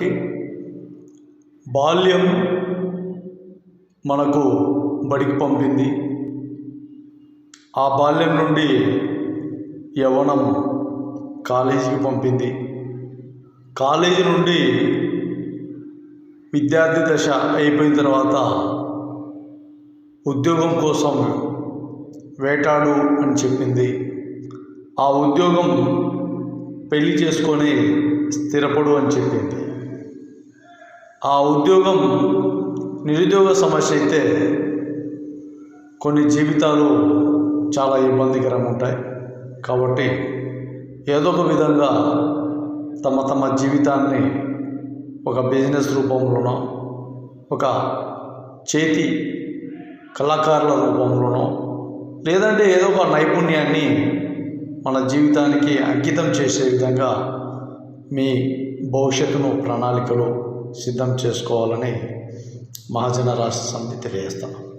కాబట్టి బాల్యం మనకు బడికి పంపింది. ఆ బాల్యం నుండి యవ్వనం కాలేజీకి పంపింది. కాలేజీ నుండి విద్యార్థి దశ అయిపోయిన తర్వాత ఉద్యోగం కోసం వేటాడు అని చెప్పింది. ఆ ఉద్యోగం పెళ్ళి చేసుకొని స్థిరపడు అని చెప్పింది. ఆ ఉద్యోగం నిరుద్యోగ సమస్య అయితే కొన్ని జీవితాలు చాలా ఇబ్బందికరంగా ఉంటాయి. కాబట్టి ఏదో ఒక విధంగా తమ తమ జీవితాన్ని ఒక బిజినెస్ రూపంలోనో ఒక చేతి కళాకారుల రూపంలోనో లేదంటే ఏదో ఒక నైపుణ్యాన్ని మన జీవితానికి అంకితం చేసే విధంగా మీ భవిష్యత్తును ప్రణాళికలు సిద్ధం చేసుకోవాలని మహాజన రాష్ట్ర సమితి తెలియజేస్తాను